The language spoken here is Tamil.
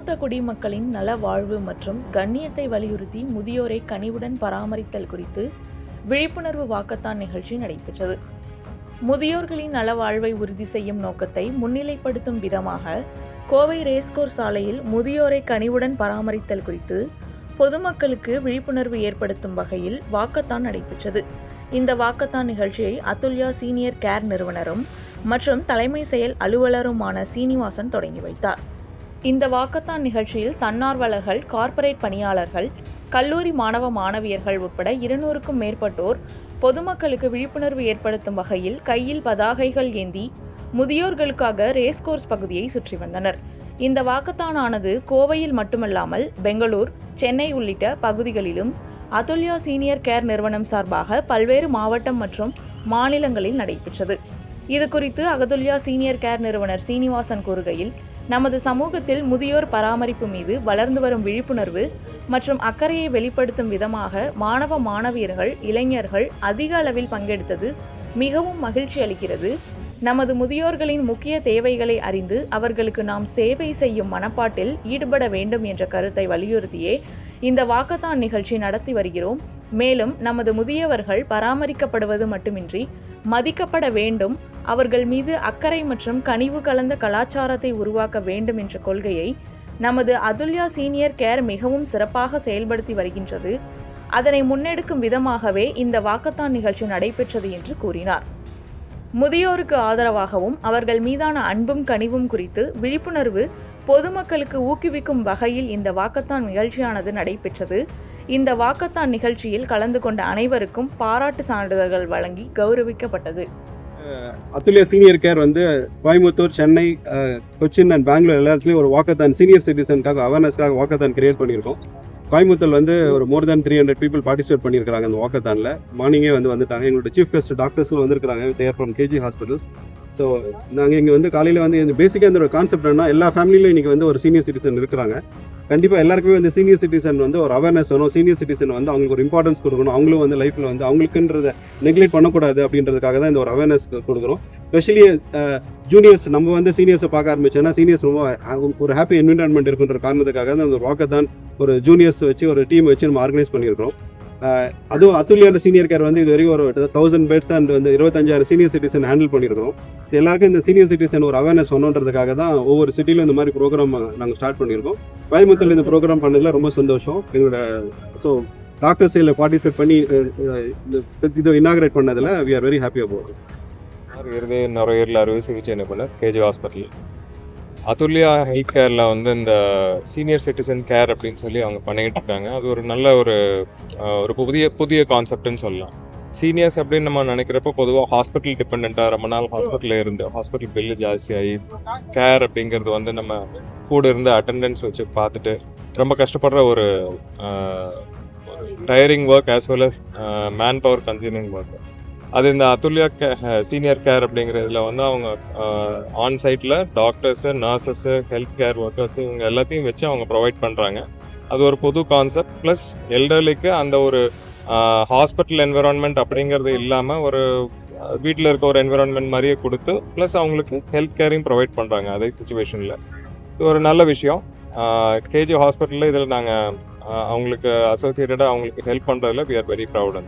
மூத்த குடிமக்களின் நல வாழ்வு மற்றும் கண்ணியத்தை வலியுறுத்தி முதியோரை கனிவுடன் பராமரித்தல் குறித்து விழிப்புணர்வு வாக்கத்தான் நிகழ்ச்சி நடைபெற்றது. முதியோர்களின் நலவாழ்வை உறுதி செய்யும் நோக்கத்தை முன்னிலைப்படுத்தும் விதமாக கோவை ரேஸ்கோர் சாலையில் முதியோரை கனிவுடன் பராமரித்தல் குறித்து பொதுமக்களுக்கு விழிப்புணர்வு ஏற்படுத்தும் வகையில் வாக்கத்தான் நடைபெற்றது. இந்த வாக்கத்தான் நிகழ்ச்சியை அதுல்யா சீனியர் கேர் நிறுவனரும் மற்றும் தலைமை செயல் அலுவலருமான சீனிவாசன் தொடங்கி வைத்தார். இந்த வாக்கத்தான் நிகழ்ச்சியில் தன்னார்வலர்கள் கார்ப்பரேட் பணியாளர்கள் கல்லூரி மாணவ மாணவியர்கள் உட்பட இருநூறுக்கும் மேற்பட்டோர் பொதுமக்களுக்கு விழிப்புணர்வு ஏற்படுத்தும் வகையில் கையில் பதாகைகள் ஏந்தி முதியோர்களுக்காக ரேஸ்கோர்ஸ் பகுதியை சுற்றி வந்தனர். இந்த வாக்கத்தானானது கோவையில் மட்டுமல்லாமல் பெங்களூர் சென்னை உள்ளிட்ட பகுதிகளிலும் அதுல்யா சீனியர் கேர் நிறுவனம் சார்பாக பல்வேறு மாவட்டம் மற்றும் மாநிலங்களில் நடைபெற்றது. இது குறித்து அகதுல்யா சீனியர் கேர் நிறுவனர் சீனிவாசன் கூறுகையில் நமது சமூகத்தில் முதியோர் பராமரிப்பு மீது வளர்ந்து வரும் விழிப்புணர்வு மற்றும் அக்கறையை வெளிப்படுத்தும் விதமாக மாணவ மாணவியர்கள் இளைஞர்கள் அதிக அளவில் பங்கெடுத்தது மிகவும் மகிழ்ச்சி அளிக்கிறது. நமது முதியோர்களின் முக்கிய தேவைகளை அறிந்து அவர்களுக்கு நாம் சேவை செய்யும் மனப்பாட்டில் ஈடுபட வேண்டும் என்ற கருத்தை வலியுறுத்தியே இந்த வாக்கத்தான் நிகழ்ச்சி நடத்தி வருகிறோம். மேலும் நமது முதியவர்கள் பராமரிக்கப்படுவது மட்டுமின்றி மதிக்கப்பட வேண்டும் அவர்கள் மீது அக்கறை மற்றும் கனிவு கலந்த கலாச்சாரத்தை உருவாக்க வேண்டும் என்ற கொள்கையை நமது அதுல்யா சீனியர் கேர் மிகவும் சிறப்பாக செயல்படுத்தி வருகின்றது. அதனை முன்னெடுக்கும் விதமாகவே இந்த வாக்கத்தான் நிகழ்ச்சி நடைபெற்றது என்று கூறினார். முதியோருக்கு ஆதரவாகவும் அவர்கள் மீதான அன்பும் கனிவும் குறித்து விழிப்புணர்வு பொதுமக்களுக்கு ஊக்குவிக்கும் வகையில் இந்த வாக்கத்தான் நிகழ்ச்சியானது நடைபெற்றது. இந்த வாக்கத்தான் நிகழ்ச்சியில் கலந்து கொண்ட அனைவருக்கும் பாராட்டு சான்றிதழ்கள் வழங்கி கௌரவிக்கப்பட்டது. அத்துலிய சீனியர் கேர் வந்து கோயம்புத்தூர் சென்னை கொச்சின் அண்ட் பெங்களூர் எல்லா இடத்துலையும் ஒரு வாக்கத்தான் சீனியர் சிட்டிசனுக்காக அவேர்னஸ்க்காக வாக்கத்தான் கிரியேட் பண்ணியிருக்கோம். கோயம்புத்தூர் வந்து ஒரு more than three hundred people participate பண்ணியிருக்காங்க அந்த வாக்கத்தானில் மார்னிங்கே வந்து வந்துட்டாங்க. எங்களோட சீஃப் கெஸ்ட் டாக்டர்ஸும் வந்திருக்காங்க there from KG hospitals so நாங்கள் இங்கே வந்து காலையில் வந்து இந்த பேசிக்காக இந்த ஒரு கான்செப்ட் என்ன எல்லா ஃபேமிலியிலும் இன்றைக்கி வந்து ஒரு சீனியர் சிட்டிசன் இருக்கிறாங்க. கண்டிப்பாக எல்லாருக்குமே வந்து சீனியர் சிட்டிசன் வந்து ஒரு அவேர்னஸ் வேணும். சீனியர் சிட்டிசன் வந்து அவங்களுக்கு ஒரு இம்பார்ட்டன்ஸ் கொடுக்கணும். அவங்களும் வந்து லைஃப்பில் வந்து அவங்களுக்குன்றத நெக்லெக்ட் பண்ணக்கூடாது அப்படின்றதுக்காக தான் இந்த ஒரு அவேர்னஸ் கொடுக்குறோம். ஸ்பெஷலி ஜூனியர்ஸ் நம்ம வந்து சீனியர்ஸை பார்க்க ஆரம்பிச்சோன்னா சீனியர்ஸ் ரொம்ப ஒரு ஹாப்பி என்விரான்மெண்ட் இருக்குன்ற காரணத்துக்காக தான் இந்த வாக்கத்தான் ஒரு ஜூனியர்ஸ் வச்சு ஒரு டீம் வச்சு நம்ம ஆர்கனைஸ் பண்ணியிருக்கிறோம். அதுவும் அத்துலியான சீனியர் கேர் வந்து இது வரைக்கும் ஒரு தௌசண்ட் பெட்ஸ் அண்ட் வந்து இருபத்தஞ்சாயிரம் சீனியர் சிட்டிசன் ஹேண்டில் பண்ணியிருக்கோம் ஸோ எல்லாருக்கும் இந்த சீனியர் சிட்டிசன் ஒரு அவேர்னஸ் சொன்னோன்றதுக்காக தான் ஒவ்வொரு சிட்டிலும் இந்த மாதிரி ப்ரோக்ராம் நாங்கள் ஸ்டார்ட் பண்ணியிருக்கோம். கோயம்புத்தூர்ல இந்த ப்ரோக்ராம் பண்ணதில் ரொம்ப சந்தோஷம். எங்களோட ஸோ டாக்டர்ஸ் இதில் பார்ட்டிசிபேட் பண்ணி இந்த இது இனாகிரேட் பண்ணதில் we are very happy about இருதய நுரையீரல் அறுவை சிகிச்சை நிபுணர் கேஜி ஹாஸ்பிட்டல். அதுல்யா ஹெல்த் கேரில் வந்து இந்த சீனியர் சிட்டிசன் கேர் அப்படின்னு சொல்லி அவங்க பண்ணிக்கிட்டு இருக்காங்க. அது ஒரு நல்ல ஒரு ஒரு புதிய புதிய கான்செப்ட்னு சொல்லலாம். சீனியர்ஸ் அப்படின்னு நம்ம நினைக்கிறப்போ பொதுவாக ஹாஸ்பிட்டல் டிபெண்ட்டாக ரொம்ப நாள் ஹாஸ்பிட்டலில் இருந்து ஹாஸ்பிட்டல் பில்லு ஜாஸ்தியாகி கேர் அப்படிங்கிறது வந்து நம்ம கூட இருந்து அட்டெண்டன்ஸ் வச்சு பார்த்துட்டு ரொம்ப கஷ்டப்படுற ஒரு tiring work as well as man power consuming work அது இந்த அதுல்யா கே சீனியர் கேர் அப்படிங்கிறதுல வந்து அவங்க ஆன் சைட்டில் doctors nurses health care workers இவங்க எல்லாத்தையும் வச்சு அவங்க ப்ரொவைட் பண்ணுறாங்க அது ஒரு புது கான்செப்ட் ப்ளஸ் எல்டர்லிக்கு அந்த ஒரு ஹாஸ்பிட்டல் என்விரான்மெண்ட் அப்படிங்கிறது இல்லாமல் ஒரு வீட்டில் இருக்க ஒரு என்விரான்மெண்ட் மாதிரியே கொடுத்து ப்ளஸ் அவங்களுக்கு ஹெல்த் கேரையும் ப்ரொவைட் பண்ணுறாங்க அதே சுச்சுவேஷனில் இது ஒரு நல்ல விஷயம். கேஜி ஹாஸ்பிட்டலில் இதில் நாங்கள் அவங்களுக்கு அசோசியேட்டடாக அவங்களுக்கு ஹெல்ப் பண்ணுறதுல வி ஆர் வெரி ப்ரௌட்